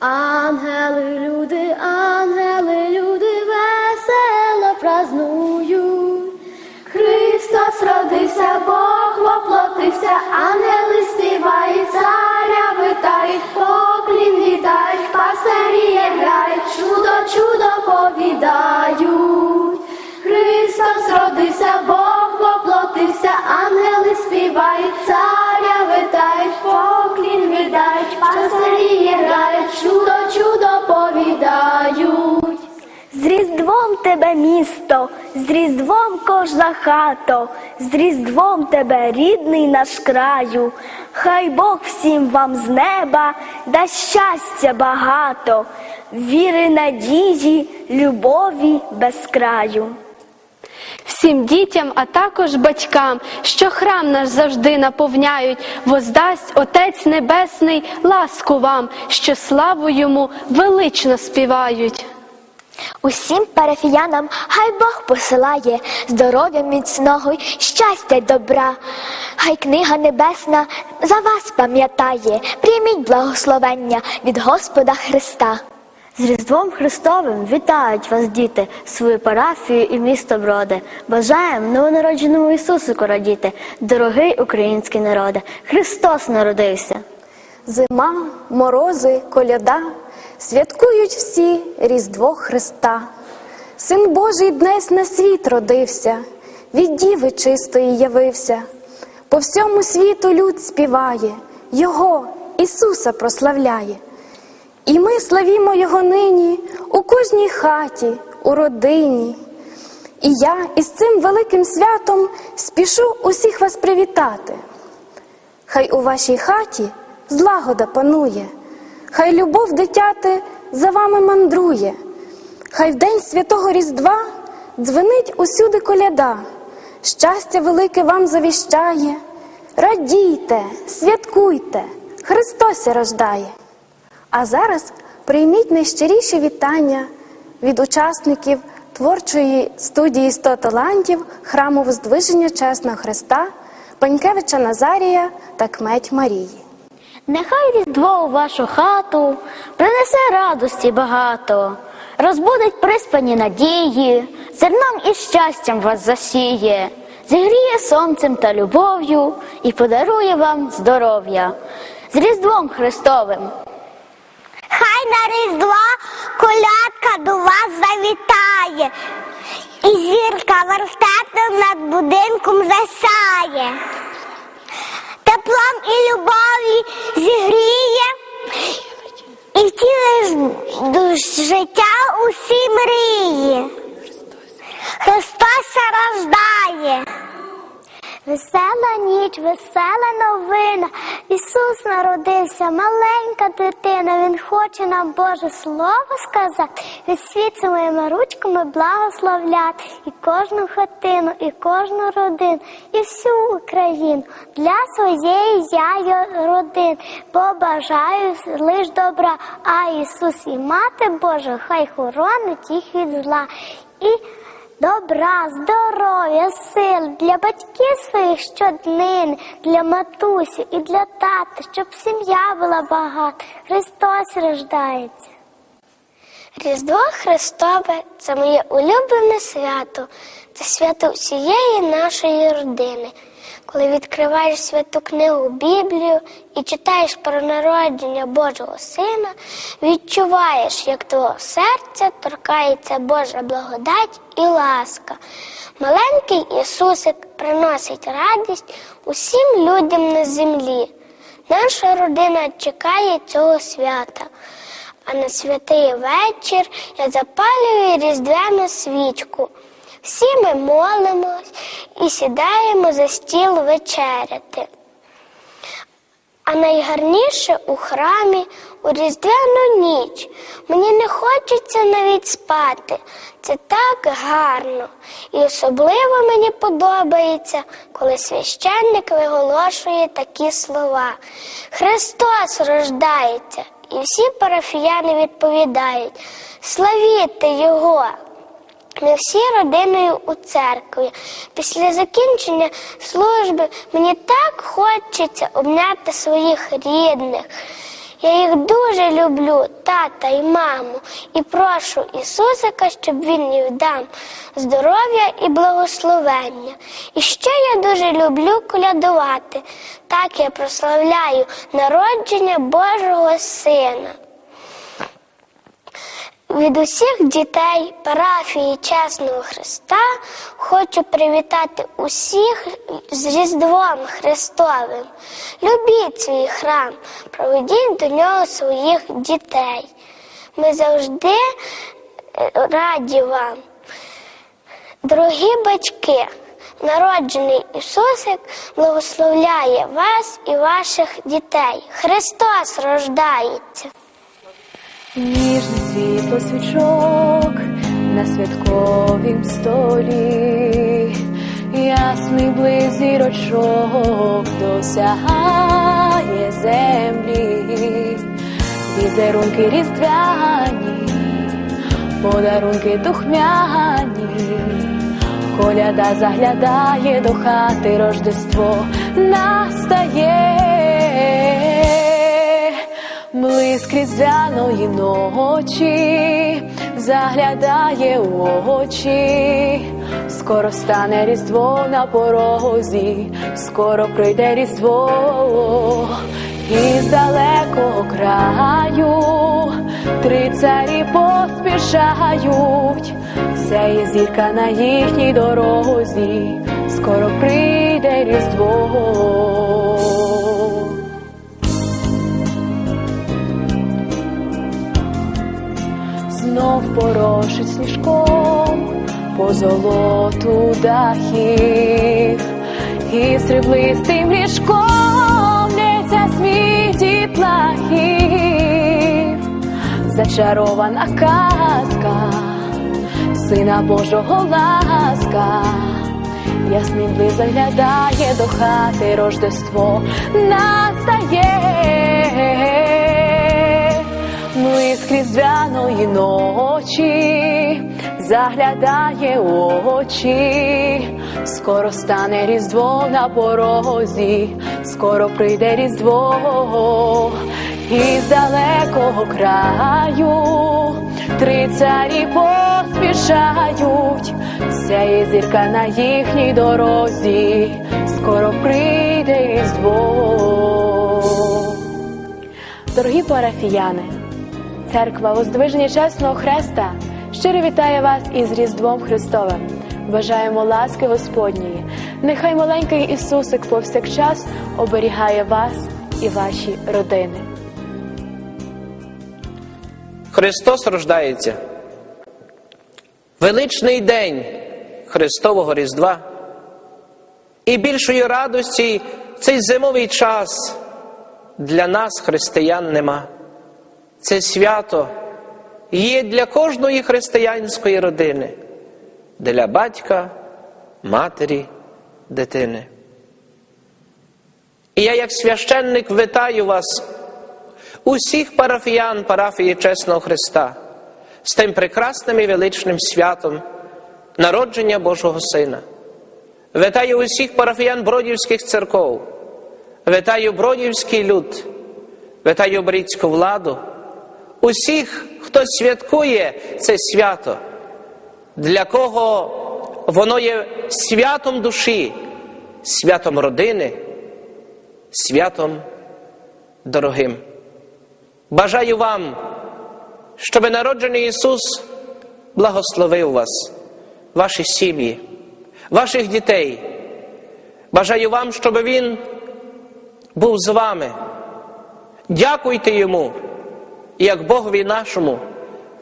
I'm hallelujah. З Різдвом кожна хата, з Різдвом тебе рідний наш краю. Хай Бог всім вам з неба дасть щастя багато, віри, надії, любові без краю. Всім дітям, а також батькам, що храм наш завжди наповняють, воздасть Отець Небесний ласку вам, що славу йому велично співають. Усім парафіянам хай Бог посилає здоров'я міцного й щастя й добра. Хай книга небесна за вас пам'ятає, прийміть благословення від Господа Христа. З Різдвом Христовим вітають вас, діти, свою парафію і місто Броди. Бажаємо новонародженому Ісусику радіти, дорогий український народе. Христос народився. Зима, морози, коляда, святкують всі Різдво Христа. Син Божий днес на світ родився, від діви чистої явився. По всьому світу люд співає, Його, Ісуса прославляє. І ми славімо Його нині у кожній хаті, у родині. І я із цим великим святом спішу усіх вас привітати. Хай у вашій хаті злагода панує, хай любов дитяти за вами мандрує, хай в день святого Різдва дзвенить усюди коляда, щастя велике вам завіщає. Радійте, святкуйте, Христос рождає. А зараз прийміть найщиріші вітання від учасників творчої студії «100 талантів храму Воздвиження Чесного Христа, Панькевича Назарія та Кметь Марії. Нехай різдво у вашу хату принесе радості багато, розбудить приспані надії, зерном і щастям вас засіє, зігріє сонцем та любов'ю і подарує вам здоров'я з Різдвом Христовим. Хай на Різдво колядка до вас завітає, і зірка верстатом над будинком засяє, теплом і любові зігріє, і втілиш життя усі мрії. Христос рождає. Весела ніч, весела новина. Ісус народився, маленька дитина. Він хоче нам Боже Слово сказати, від світ своїми ручками благословляти і кожну хатину, і кожну родину, і всю Україну для своєї я родин. Побажаю лиш добра, а Ісус і Мати Божа, хай хоронить їх від зла. І Добра, здоров'я, сил для батьків своїх щоднин, для матусі і для тата, щоб сім'я була багата. Христос рождається. Різдво Христове це моє улюблене свято, це свято всієї нашої родини. Коли відкриваєш святу книгу Біблію і читаєш про народження Божого Сина, відчуваєш, як твого серця торкається Божа благодать і ласка. Маленький Ісусик приносить радість усім людям на землі. Наша родина чекає цього свята. А на святий вечір я запалюю різдвяну свічку. Всі ми молимось і сідаємо за стіл вечеряти. А найгарніше у храмі у різдвяну ніч. Мені не хочеться навіть спати. Це так гарно. І особливо мені подобається, коли священник виголошує такі слова. Христос рождається, і всі парафіяни відповідають: Славіте Його! Ми всі родиною у церкві. Після закінчення служби мені так хочеться обняти своїх рідних Я їх дуже люблю, тата і маму, і прошу Ісусика, щоб він мені дам здоров'я і благословення. І ще я дуже люблю колядувати. Так я прославляю народження Божого Сина. Від усіх дітей парафії Чесного Христа хочу привітати усіх з Різдвом Христовим. Любіть свій храм, проведіть до нього своїх дітей. Ми завжди е, раді вам. Дорогі батьки, народжений Ісусик благословляє вас і ваших дітей. Христос рождається. Ніжне світло свічок на святковім столі, ясний близь зірочок досягає землі, візерунки різдвяні, подарунки духмяні, коляда заглядає до хати, Рождество настає. Блиск різдвяної ночі заглядає у очі, скоро стане різдво на порозі, скоро прийде різдво, із далекого краю три царі поспішають, сяє зірка на їхній дорозі, скоро прийде різдво. Порошить сніжком по золоту дахів, і сріблистим ліжком лється сміх дітлахів, зачарована казка, сина Божого ласка. Ясний близь заглядає до хати Рождество настає. Блиск різдвяної ночі заглядає очі, скоро стане різдво на порозі, скоро прийде різдво, із далекого краю три царі поспішають, сяє зірка на їхній дорозі, скоро прийде різдво. Дорогі парафіяни, церква Воздвиження Чесного Хреста щиро вітає вас із Різдвом Христовим. Бажаємо ласки Господньої. Нехай маленький Ісусик повсякчас оберігає вас і ваші родини. Христос рождається. Величний день Христового Різдва. І більшої радості цей зимовий час для нас, християн, нема. Це свято є для кожної християнської родини, для батька, матері, дитини. І я, як священник, вітаю вас, усіх парафіян парафії Чесного Христа, з тим прекрасним і величним святом народження Божого Сина. Вітаю усіх парафіян бродівських церков, вітаю бродівський люд, вітаю брідську владу, усіх, хто святкує це свято, для кого воно є святом душі, святом родини, святом дорогим. Бажаю вам, щоб народжений Ісус благословив вас, ваші сім'ї, ваших дітей. Бажаю вам, щоб Він був з вами. Дякуйте Йому, як Богові нашому,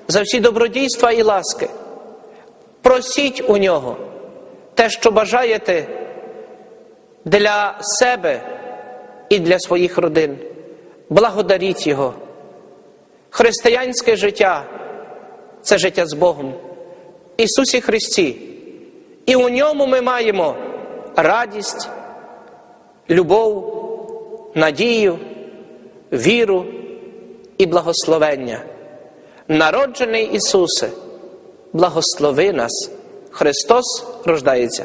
за всі добродійства і ласки. Просіть у нього те, що бажаєте для себе і для своїх родин. Благодаріть Його. Християнське життя це життя з Богом. Ісусі Христі. І у ньому ми маємо радість, любов, надію, віру і благословення. Народжений Ісусе, благослови нас. Христос рождається.